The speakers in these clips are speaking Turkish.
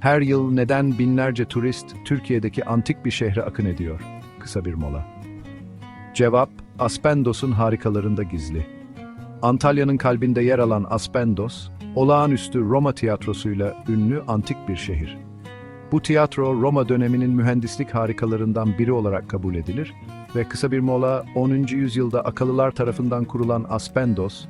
Her yıl neden binlerce turist Türkiye'deki antik bir şehre akın ediyor? Kısa bir mola. Cevap, Aspendos'un harikalarında gizli. Antalya'nın kalbinde yer alan Aspendos, olağanüstü Roma tiyatrosuyla ünlü antik bir şehir. Bu tiyatro Roma döneminin mühendislik harikalarından biri olarak kabul edilir ve kısa bir mola 10. yüzyılda Akalılar tarafından kurulan Aspendos,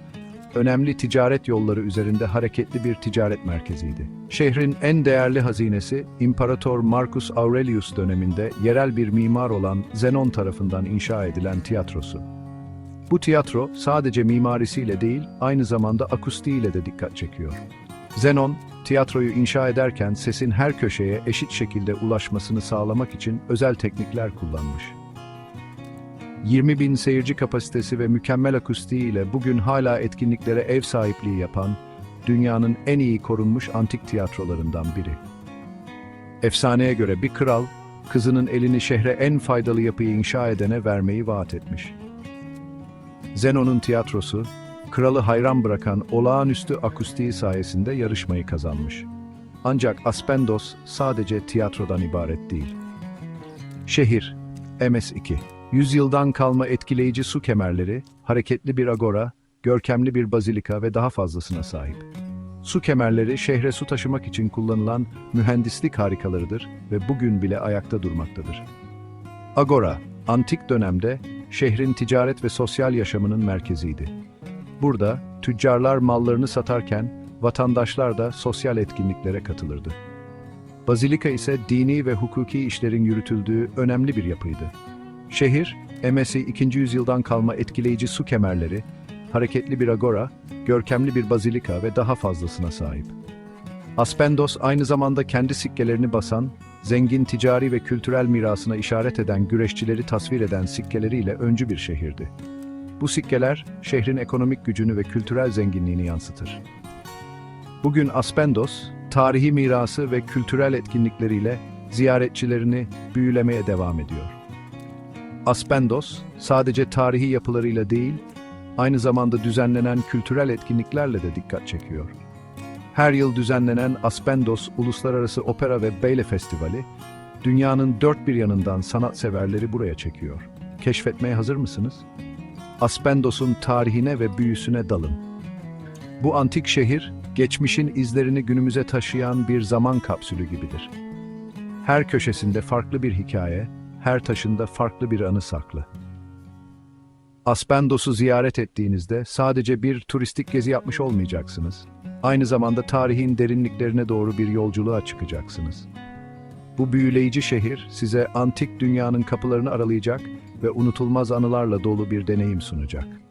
önemli ticaret yolları üzerinde hareketli bir ticaret merkeziydi. Şehrin en değerli hazinesi İmparator Marcus Aurelius döneminde yerel bir mimar olan Zenon tarafından inşa edilen tiyatrosu. Bu tiyatro sadece mimarisiyle değil, aynı zamanda akustiğiyle de dikkat çekiyor. Zenon, tiyatroyu inşa ederken sesin her köşeye eşit şekilde ulaşmasını sağlamak için özel teknikler kullanmış. 20 bin seyirci kapasitesi ve mükemmel akustiği ile bugün hala etkinliklere ev sahipliği yapan, dünyanın en iyi korunmuş antik tiyatrolarından biri. Efsaneye göre bir kral, kızının elini şehre en faydalı yapıyı inşa edene vermeyi vaat etmiş. Zenon'un tiyatrosu, kralı hayran bırakan olağanüstü akustiği sayesinde yarışmayı kazanmış. Ancak Aspendos sadece tiyatrodan ibaret değil. Şehir, MS2 Yüzyıldan kalma etkileyici su kemerleri, hareketli bir agora, görkemli bir bazilika ve daha fazlasına sahip. Su kemerleri şehre su taşımak için kullanılan mühendislik harikalarıdır ve bugün bile ayakta durmaktadır. Agora, antik dönemde şehrin ticaret ve sosyal yaşamının merkeziydi. Burada tüccarlar mallarını satarken vatandaşlar da sosyal etkinliklere katılırdı. Bazilika ise dini ve hukuki işlerin yürütüldüğü önemli bir yapıydı. Şehir, Emesi 2. yüzyıldan kalma etkileyici su kemerleri, hareketli bir agora, görkemli bir bazilika ve daha fazlasına sahip. Aspendos aynı zamanda kendi sikkelerini basan, zengin ticari ve kültürel mirasına işaret eden güreşçileri tasvir eden sikkeleriyle öncü bir şehirdi. Bu sikkeler, şehrin ekonomik gücünü ve kültürel zenginliğini yansıtır. Bugün Aspendos, tarihi mirası ve kültürel etkinlikleriyle ziyaretçilerini büyülemeye devam ediyor. Aspendos, sadece tarihi yapılarıyla değil, aynı zamanda düzenlenen kültürel etkinliklerle de dikkat çekiyor. Her yıl düzenlenen Aspendos Uluslararası Opera ve Bale Festivali, dünyanın dört bir yanından sanatseverleri buraya çekiyor. Keşfetmeye hazır mısınız? Aspendos'un tarihine ve büyüsüne dalın. Bu antik şehir, geçmişin izlerini günümüze taşıyan bir zaman kapsülü gibidir. Her köşesinde farklı bir hikaye, her taşında farklı bir anı saklı. Aspendos'u ziyaret ettiğinizde sadece bir turistik gezi yapmış olmayacaksınız. Aynı zamanda tarihin derinliklerine doğru bir yolculuğa çıkacaksınız. Bu büyüleyici şehir size antik dünyanın kapılarını aralayacak ve unutulmaz anılarla dolu bir deneyim sunacak.